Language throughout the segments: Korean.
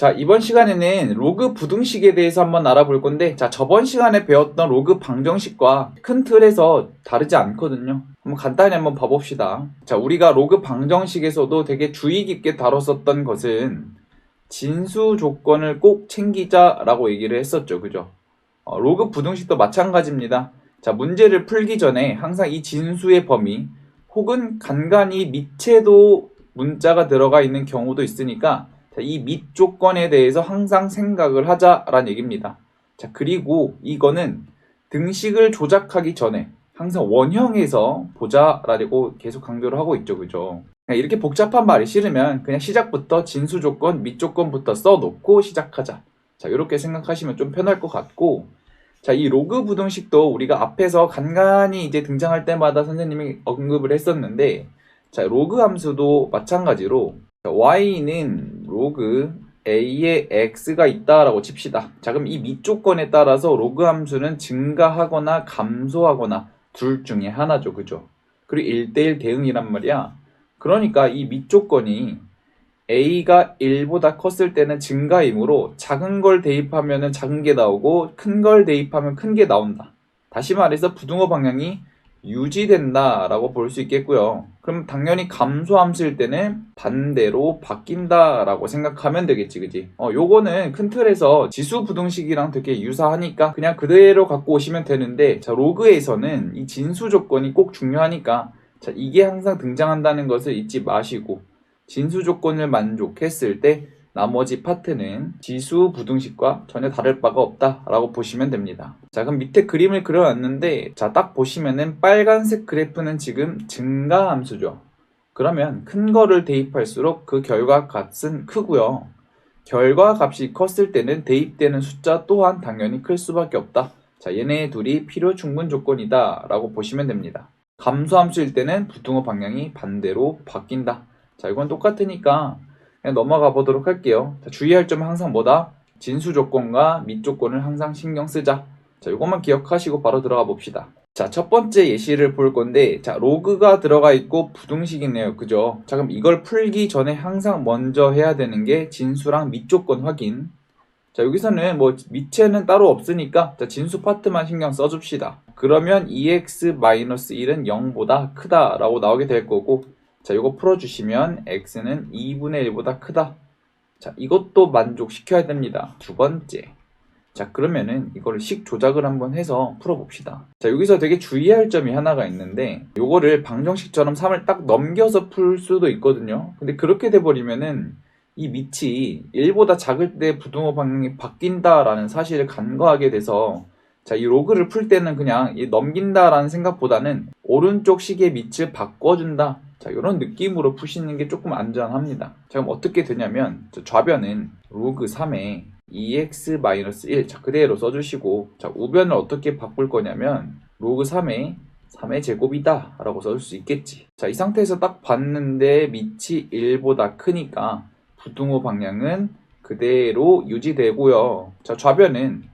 자, 이번 시간에는 로그 부등식에 대해서 한번 알아볼 건데, 자, 저번 시간에 배웠던 로그 방정식과 큰 틀에서 다르지 않거든요. 한번 간단히 한번 봐봅시다. 자, 우리가 로그 방정식에서도 되게 주의 깊게 다뤘었던 것은 진수 조건을 꼭 챙기자라고 얘기를 했었죠. 그죠? 어, 로그 부등식도 마찬가지입니다. 자, 문제를 풀기 전에 항상 이 진수의 범위 혹은 간간히 밑에도 문자가 들어가 있는 경우도 있으니까 자, 이 밑 조건에 대해서 항상 생각을 하자라는 얘기입니다. 자, 그리고 이거는 등식을 조작하기 전에 항상 원형에서 보자라고 계속 강조를 하고 있죠. 그죠? 이렇게 복잡한 말이 싫으면 그냥 시작부터 진수 조건, 밑 조건부터 써놓고 시작하자. 자, 이렇게 생각하시면 좀 편할 것 같고, 자, 이 로그 부등식도 우리가 앞에서 간간히 이제 등장할 때마다 선생님이 언급을 했었는데, 자, 로그 함수도 마찬가지로 자, y는 로그 a의 x가 있다라고 칩시다. 자, 그럼 이 밑 조건에 따라서 로그 함수는 증가하거나 감소하거나 둘 중에 하나죠. 그죠? 그리고 1대1 대응이란 말이야. 그러니까 이 밑 조건이 a가 1보다 컸을 때는 증가이므로 작은 걸 대입하면 작은 게 나오고 큰 걸 대입하면 큰 게 나온다. 다시 말해서 부등호 방향이 유지된다라고 볼 수 있겠고요. 그럼 당연히 감소함수일 때는 반대로 바뀐다라고 생각하면 되겠지, 그지? 어, 요거는 큰 틀에서 지수 부등식이랑 되게 유사하니까 그냥 그대로 갖고 오시면 되는데, 자, 로그에서는 이 진수 조건이 꼭 중요하니까, 자, 이게 항상 등장한다는 것을 잊지 마시고, 진수 조건을 만족했을 때, 나머지 파트는 지수 부등식과 전혀 다를 바가 없다라고 보시면 됩니다. 자, 그럼 밑에 그림을 그려놨는데, 자, 딱 보시면은 빨간색 그래프는 지금 증가 함수죠. 그러면 큰 거를 대입할수록 그 결과 값은 크고요. 결과 값이 컸을 때는 대입되는 숫자 또한 당연히 클 수밖에 없다. 자, 얘네 둘이 필요 충분 조건이다 라고 보시면 됩니다. 감소 함수일 때는 부등호 방향이 반대로 바뀐다. 자, 이건 똑같으니까 그냥 넘어가 보도록 할게요. 자, 주의할 점은 항상 뭐다? 진수 조건과 밑 조건을 항상 신경 쓰자. 자, 이것만 기억하시고 바로 들어가 봅시다. 자, 첫 번째 예시를 볼 건데, 자, 로그가 들어가 있고 부등식이네요. 그죠? 자, 그럼 이걸 풀기 전에 항상 먼저 해야 되는 게 진수랑 밑 조건 확인. 자, 여기서는 뭐 밑에는 따로 없으니까 자, 진수 파트만 신경 써줍시다. 그러면 2x-1은 0보다 크다라고 나오게 될 거고, 자, 이거 풀어주시면 x는 2분의 1보다 크다. 자, 이것도 만족시켜야 됩니다. 두 번째. 자, 그러면은 이거를 식 조작을 한번 해서 풀어봅시다. 자, 여기서 되게 주의할 점이 하나가 있는데, 요거를 방정식처럼 3을 딱 넘겨서 풀 수도 있거든요. 근데 그렇게 돼버리면은 이 밑이 1보다 작을 때 부등호 방향이 바뀐다라는 사실을 간과하게 돼서 자, 이 로그를 풀 때는 그냥 이 넘긴다라는 생각보다는 오른쪽 식의 밑을 바꿔준다. 자, 이런 느낌으로 푸시는 게 조금 안전합니다. 자, 그럼 어떻게 되냐면, 저 좌변은 로그 3에 2x-1, 자, 그대로 써주시고, 자, 우변을 어떻게 바꿀 거냐면, 로그 3에 3의 제곱이다. 라고 써줄 수 있겠지. 자, 이 상태에서 딱 봤는데, 밑이 1보다 크니까, 부등호 방향은 그대로 유지되고요. 자, 좌변은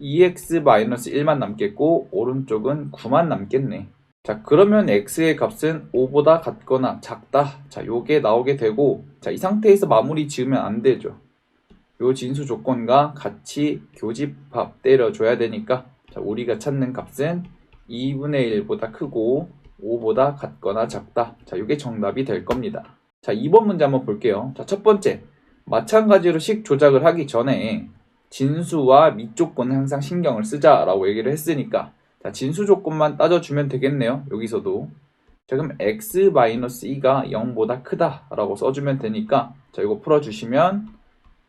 2x-1만 남겠고, 오른쪽은 9만 남겠네. 자, 그러면 x의 값은 5보다 같거나 작다. 자, 요게 나오게 되고, 자, 이 상태에서 마무리 지으면 안 되죠. 요 진수 조건과 같이 교집합 때려줘야 되니까, 자, 우리가 찾는 값은 2분의 1보다 크고, 5보다 같거나 작다. 자, 요게 정답이 될 겁니다. 자, 2번 문제 한번 볼게요. 자, 첫 번째. 마찬가지로 식 조작을 하기 전에 진수와 밑 조건은 항상 신경을 쓰자라고 얘기를 했으니까, 자, 진수 조건만 따져주면 되겠네요. 여기서도. 자, 그럼 x-2가 0보다 크다라고 써주면 되니까, 자, 이거 풀어주시면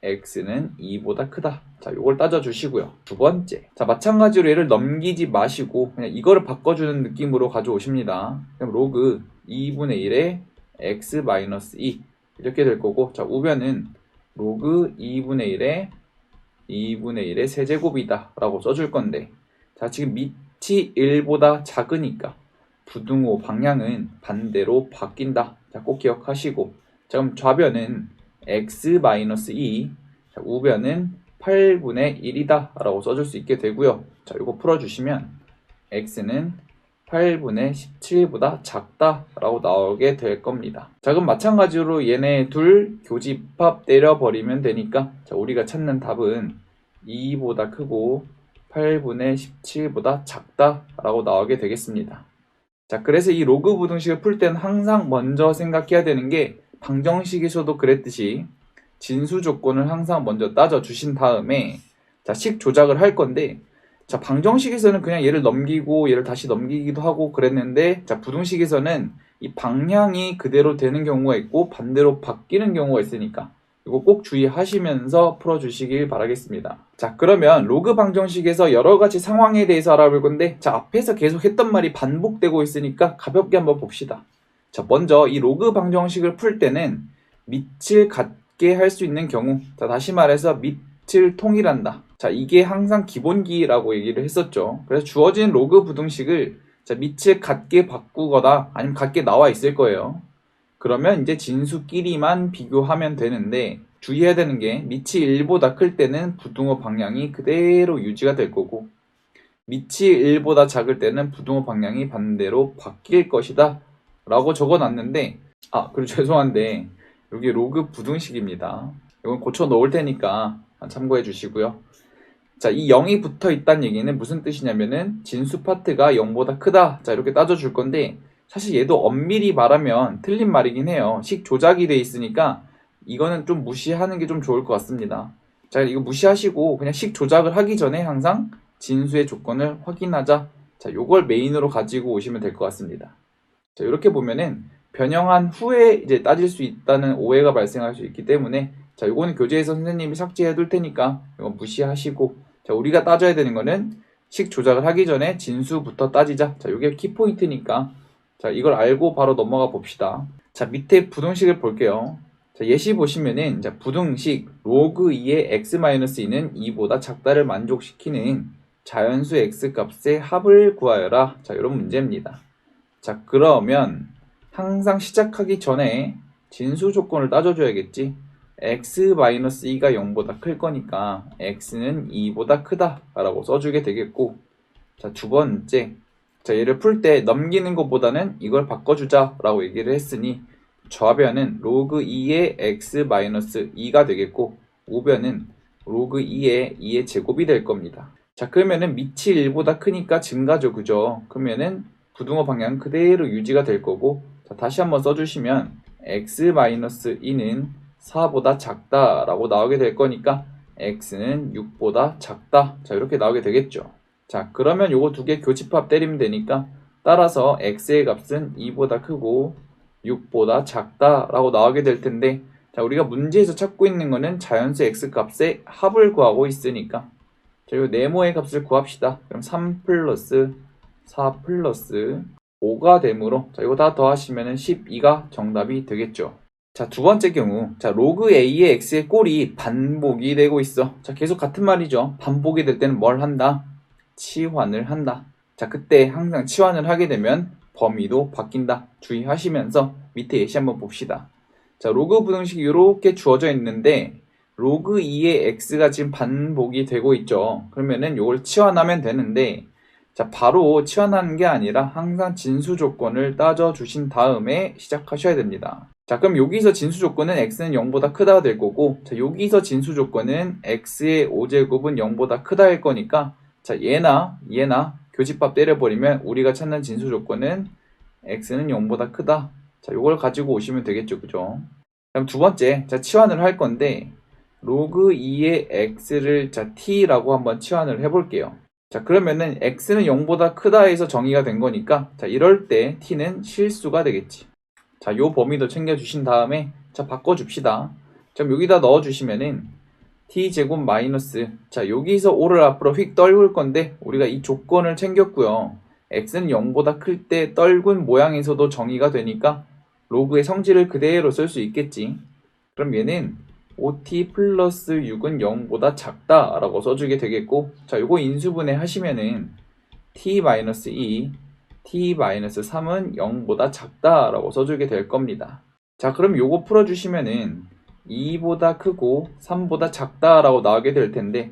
x는 2보다 크다. 자, 이걸 따져주시고요. 두 번째. 자, 마찬가지로 얘를 넘기지 마시고, 그냥 이거를 바꿔주는 느낌으로 가져오십니다. 그럼 로그 2분의 1에 x-2 이렇게 될 거고, 자, 우변은 로그 2분의 1에 2분의 1의 세제곱이다 라고 써줄 건데, 자, 지금 밑 t 1보다 작으니까 부등호 방향은 반대로 바뀐다. 자, 꼭 기억하시고. 자, 그럼 좌변은 x-2, 자, 우변은 8분의 1이다. 라고 써줄 수 있게 되고요. 자, 이거 풀어주시면 x는 8분의 17보다 작다 라고 나오게 될 겁니다. 자, 그럼 마찬가지로 얘네 둘 교집합 때려버리면 되니까 자, 우리가 찾는 답은 2보다 크고 8분의 17보다 작다라고 나오게 되겠습니다. 자, 그래서 이 로그 부등식을 풀 때는 항상 먼저 생각해야 되는 게 방정식에서도 그랬듯이 진수 조건을 항상 먼저 따져 주신 다음에 자, 식 조작을 할 건데 자, 방정식에서는 그냥 얘를 넘기고 얘를 다시 넘기기도 하고 그랬는데 자, 부등식에서는 이 방향이 그대로 되는 경우가 있고 반대로 바뀌는 경우가 있으니까 이거 꼭 주의하시면서 풀어주시길 바라겠습니다. 자, 그러면 로그 방정식에서 여러 가지 상황에 대해서 알아볼 건데, 자, 앞에서 계속 했던 말이 반복되고 있으니까 가볍게 한번 봅시다. 자, 먼저 이 로그 방정식을 풀 때는 밑을 갖게 할 수 있는 경우, 자, 다시 말해서 밑을 통일한다. 자, 이게 항상 기본기라고 얘기를 했었죠. 그래서 주어진 로그 부등식을 자, 밑을 갖게 바꾸거나 아니면 갖게 나와 있을 거예요. 그러면 이제 진수끼리만 비교하면 되는데 주의해야 되는 게 밑이 1보다 클 때는 부등호 방향이 그대로 유지가 될 거고 밑이 1보다 작을 때는 부등호 방향이 반대로 바뀔 것이다 라고 적어놨는데 아 그리고 죄송한데 여기 로그 부등식입니다 이건 고쳐 놓을 테니까 참고해 주시고요 자, 이 0이 붙어 있다는 얘기는 무슨 뜻이냐면은 진수 파트가 0보다 크다. 자, 이렇게 따져 줄 건데 사실 얘도 엄밀히 말하면 틀린 말이긴 해요. 식 조작이 돼 있으니까 이거는 좀 무시하는 게 좀 좋을 것 같습니다. 자, 이거 무시하시고 그냥 식 조작을 하기 전에 항상 진수의 조건을 확인하자. 자, 요걸 메인으로 가지고 오시면 될 것 같습니다. 자, 이렇게 보면은 변형한 후에 이제 따질 수 있다는 오해가 발생할 수 있기 때문에 자, 요거는 교재에서 선생님이 삭제해 둘 테니까 이거 무시하시고 자, 우리가 따져야 되는 거는 식 조작을 하기 전에 진수부터 따지자. 자, 이게 키포인트니까. 자, 이걸 알고 바로 넘어가 봅시다. 자, 밑에 부등식을 볼게요. 자, 예시 보시면은, 자, 부등식 로그 2의 x-2는 2보다 작다를 만족시키는 자연수 x 값의 합을 구하여라. 자, 이런 문제입니다. 자, 그러면 항상 시작하기 전에 진수 조건을 따져줘야겠지. x-2가 0보다 클 거니까 x는 2보다 크다 라고 써주게 되겠고 자 두 번째 자 얘를 풀 때 넘기는 것보다는 이걸 바꿔주자 라고 얘기를 했으니 좌변은 로그 2의 x-2가 되겠고 우변은 로그 2의 2의 제곱이 될 겁니다 자 그러면은 밑이 1보다 크니까 증가죠 그죠 그러면은 부등호 방향 그대로 유지가 될 거고 자 다시 한번 써주시면 x-2는 4보다 작다라고 나오게 될 거니까 x는 6보다 작다. 자, 이렇게 나오게 되겠죠. 자, 그러면 요거 두 개 교집합 때리면 되니까 따라서 x의 값은 2보다 크고 6보다 작다라고 나오게 될 텐데 자, 우리가 문제에서 찾고 있는 거는 자연수 x 값의 합을 구하고 있으니까 자, 요 네모의 값을 구합시다. 그럼 3 플러스 4 플러스 5가 되므로 자, 이거 다 더하시면은 12가 정답이 되겠죠. 자, 두 번째 경우. 자, 로그 A의 X의 꼴이 반복이 되고 있어. 자, 계속 같은 말이죠. 반복이 될 때는 뭘 한다? 치환을 한다. 자, 그때 항상 치환을 하게 되면 범위도 바뀐다. 주의하시면서 밑에 예시 한번 봅시다. 자, 로그 부등식이 이렇게 주어져 있는데, 로그 2의 X가 지금 반복이 되고 있죠. 그러면은 이걸 치환하면 되는데, 자, 바로 치환하는 게 아니라 항상 진수 조건을 따져 주신 다음에 시작하셔야 됩니다. 자, 그럼 여기서 진수 조건은 x는 0보다 크다가 될 거고, 자, 여기서 진수 조건은 x의 5제곱은 0보다 크다일 거니까, 자, 얘나, 얘나 교집합 때려버리면 우리가 찾는 진수 조건은 x는 0보다 크다. 자, 요걸 가지고 오시면 되겠죠. 그죠? 그럼 두 번째, 자, 치환을 할 건데, 로그 2의 x를 자, t라고 한번 치환을 해볼게요. 자, 그러면은 x는 0보다 크다 해서 정의가 된 거니까, 자, 이럴 때 t는 실수가 되겠지. 자, 요 범위도 챙겨주신 다음에 자 바꿔줍시다. 그럼 여기다 넣어주시면은 t제곱 마이너스 자 여기서 5를 앞으로 휙 떨굴 건데 우리가 이 조건을 챙겼고요. x는 0보다 클 때 떨군 모양에서도 정의가 되니까 로그의 성질을 그대로 쓸 수 있겠지. 그럼 얘는 5t 플러스 6은 0보다 작다 라고 써주게 되겠고 자 요거 인수분해 하시면은 t 마이너스 2 t-3은 0보다 작다 라고 써주게 될 겁니다. 자, 그럼 요거 풀어주시면은 2보다 크고 3보다 작다라고 나오게 될 텐데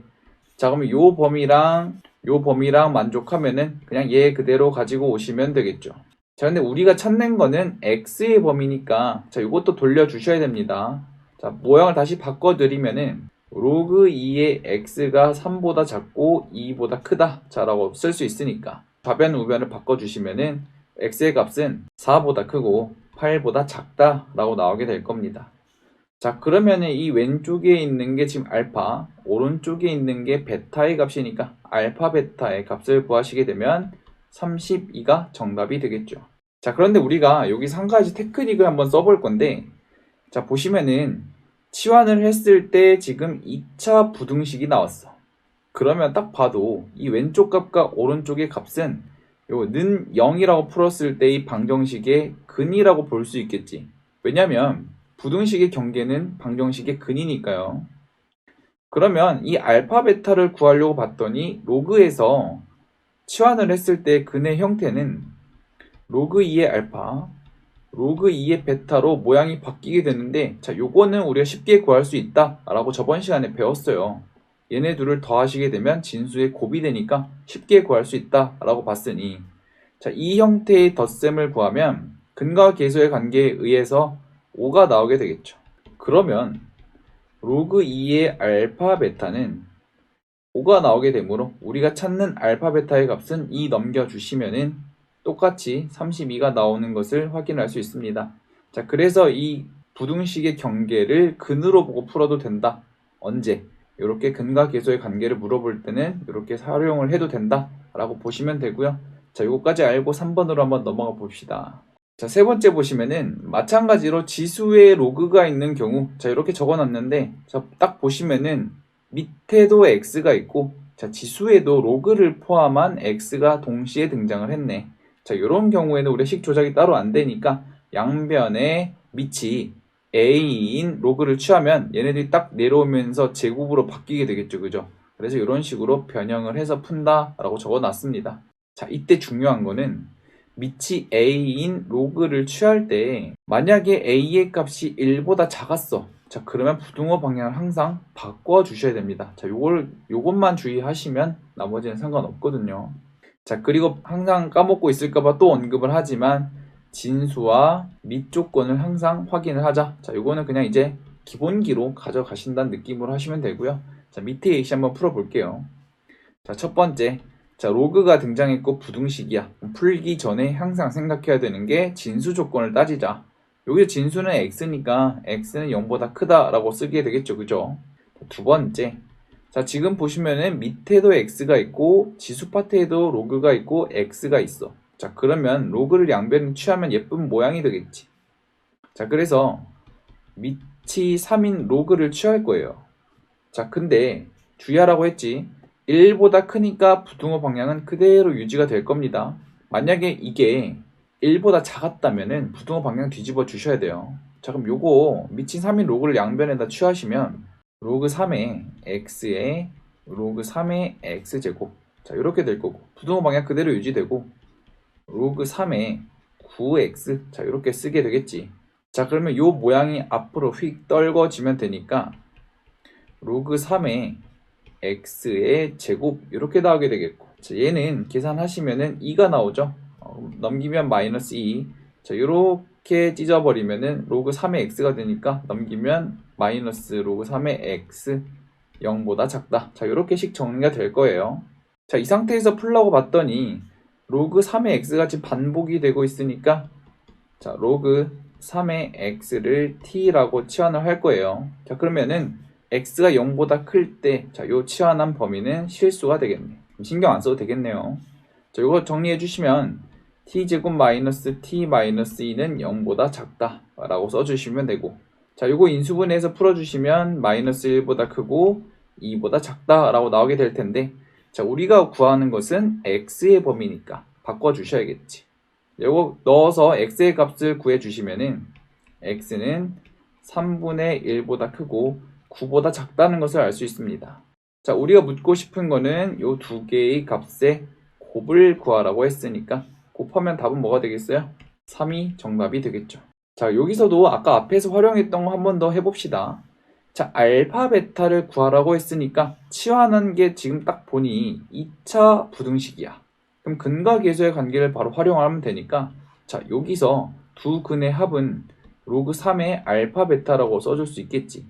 자, 그러면 요 범위랑 요 범위랑 만족하면은 그냥 얘 그대로 가지고 오시면 되겠죠. 자, 근데 우리가 찾는 거는 x의 범위니까 자, 요것도 돌려주셔야 됩니다. 자, 모양을 다시 바꿔드리면은 로그 2의 x가 3보다 작고 2보다 크다. 자라고 쓸 수 있으니까 좌변 우변을 바꿔주시면은 x의 값은 4보다 크고 8보다 작다 라고 나오게 될 겁니다. 자, 그러면은 이 왼쪽에 있는 게 지금 알파, 오른쪽에 있는 게 베타의 값이니까 알파, 베타의 값을 구하시게 되면 32가 정답이 되겠죠. 자, 그런데 우리가 여기서 한 가지 테크닉을 한번 써볼 건데, 자, 보시면은 치환을 했을 때 지금 2차 부등식이 나왔어. 그러면 딱 봐도 이 왼쪽 값과 오른쪽의 값은 요는 0이라고 풀었을 때 이 방정식의 근이라고 볼 수 있겠지. 왜냐면 부등식의 경계는 방정식의 근이니까요. 그러면 이 알파 베타를 구하려고 봤더니 로그에서 치환을 했을 때 근의 형태는 로그 2의 알파, 로그 2의 베타로 모양이 바뀌게 되는데 자, 요거는 우리가 쉽게 구할 수 있다 라고 저번 시간에 배웠어요. 얘네 둘을 더하시게 되면 진수의 곱이 되니까 쉽게 구할 수 있다 라고 봤으니 자, 이 형태의 덧셈을 구하면 근과 계수의 관계에 의해서 5가 나오게 되겠죠. 그러면 로그 2의 알파 베타는 5가 나오게 되므로 우리가 찾는 알파 베타의 값은 2 넘겨주시면은 똑같이 32가 나오는 것을 확인할 수 있습니다. 자, 그래서 이 부등식의 경계를 근으로 보고 풀어도 된다. 언제? 이렇게 근과 계수의 관계를 물어볼 때는 이렇게 활용을 해도 된다 라고 보시면 되고요. 자, 이거까지 알고 3번으로 한번 넘어가 봅시다. 자, 세 번째 보시면은 마찬가지로 지수에 로그가 있는 경우 자, 이렇게 적어 놨는데 자, 딱 보시면은 밑에도 x가 있고 자, 지수에도 로그를 포함한 x가 동시에 등장을 했네. 자, 이런 경우에는 우리 식 조작이 따로 안 되니까 양변의 밑이 a인 로그를 취하면 얘네들이 딱 내려오면서 제곱으로 바뀌게 되겠죠. 그죠? 그래서 이런 식으로 변형을 해서 푼다라고 적어 놨습니다. 자, 이때 중요한 거는 밑이 a인 로그를 취할 때 만약에 a의 값이 1보다 작았어. 자, 그러면 부등호 방향을 항상 바꿔 주셔야 됩니다. 자, 요걸 요것만 주의하시면 나머지는 상관없거든요. 자, 그리고 항상 까먹고 있을까봐 또 언급을 하지만 진수와 밑조건을 항상 확인을 하자. 자, 요거는 그냥 이제 기본기로 가져가신다는 느낌으로 하시면 되고요. 자, 밑에 예시 한번 풀어볼게요. 자, 첫 번째. 자, 로그가 등장했고 부등식이야. 풀기 전에 항상 생각해야 되는 게 진수 조건을 따지자. 여기서 진수는 x니까 x는 0보다 크다라고 쓰게 되겠죠. 그죠? 두 번째. 자, 지금 보시면은 밑에도 x가 있고 지수 파트에도 로그가 있고 x가 있어. 자, 그러면 로그를 양변에 취하면 예쁜 모양이 되겠지. 자, 그래서 밑이 3인 로그를 취할 거예요. 자, 근데 주의하라고 했지. 1보다 크니까 부등호 방향은 그대로 유지가 될 겁니다. 만약에 이게 1보다 작았다면 은 부등호 방향 뒤집어 주셔야 돼요. 자, 그럼 요거 미친 3인 로그를 양변에다 취하시면 로그 3의 x에 로그 3의 x제곱 자 이렇게 될 거고 부등호 방향 그대로 유지되고 로그 3의 9x 자 이렇게 쓰게 되겠지 자 그러면 요 모양이 앞으로 휙 떨궈지면 되니까 로그 3의 x의 제곱 이렇게 나오게 되겠고 자, 얘는 계산하시면은 2가 나오죠 어, 넘기면 마이너스 2 자, 이렇게 찢어버리면은 로그 3의 x가 되니까 넘기면 마이너스 로그 3의 x 0보다 작다. 자, 이렇게식 정리가 될 거예요. 자, 이 상태에서 풀라고 봤더니 로그 3의 x가 지금 반복이 되고 있으니까 자, 로그 3의 x를 t라고 치환을 할 거예요. 자, 그러면은 x가 0보다 클 때, 자, 요 치환한 범위는 실수가 되겠네. 신경 안 써도 되겠네요. 자, 이거 정리해 주시면 t제곱 마이너스 t 마이너스 2는 0보다 작다 라고 써주시면 되고 자 요거 인수분해해서 풀어주시면 마이너스 1보다 크고 2보다 작다 라고 나오게 될 텐데 자 우리가 구하는 것은 x의 범위니까 바꿔주셔야겠지 요거 넣어서 x의 값을 구해주시면은 x는 3분의 1보다 크고 9보다 작다는 것을 알 수 있습니다 자 우리가 묻고 싶은 거는 요두 개의 값의 곱을 구하라고 했으니까 곱하면 답은 뭐가 되겠어요? 3이 정답이 되겠죠. 자, 여기서도 아까 앞에서 활용했던 거 한 번 더 해봅시다. 자, 알파, 베타를 구하라고 했으니까 치환한 게 지금 딱 보니 2차 부등식이야. 그럼 근과 계수의 관계를 바로 활용하면 되니까 자, 여기서 두 근의 합은 로그 3의 알파, 베타라고 써줄 수 있겠지.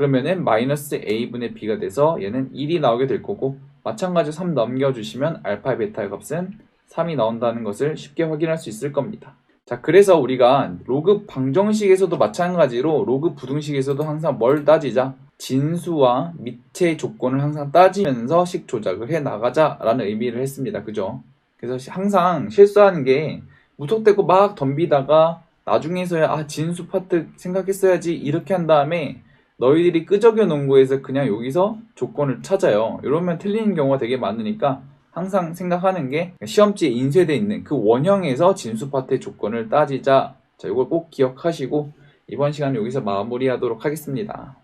그러면은 마이너스 a분의 b가 돼서 얘는 1이 나오게 될 거고 마찬가지로 3 넘겨주시면 알파, 베타의 값은 3이 나온다는 것을 쉽게 확인할 수 있을 겁니다. 자, 그래서 우리가 로그 방정식에서도 마찬가지로 로그 부등식에서도 항상 뭘 따지자? 진수와 밑의 조건을 항상 따지면서 식 조작을 해 나가자라는 의미를 했습니다. 그죠? 그래서 시- 항상 실수하는 게 무턱대고 막 덤비다가 나중에서야 아, 진수 파트 생각했어야지 이렇게 한 다음에 너희들이 끄적여 거에서 그냥 여기서 조건을 찾아요. 이러면 틀리는 경우가 되게 많으니까 항상 생각하는 게 시험지에 인쇄되어 있는 그 원형에서 진수 파트의 조건을 따지자. 자, 이걸 꼭 기억하시고 이번 시간 여기서 마무리하도록 하겠습니다.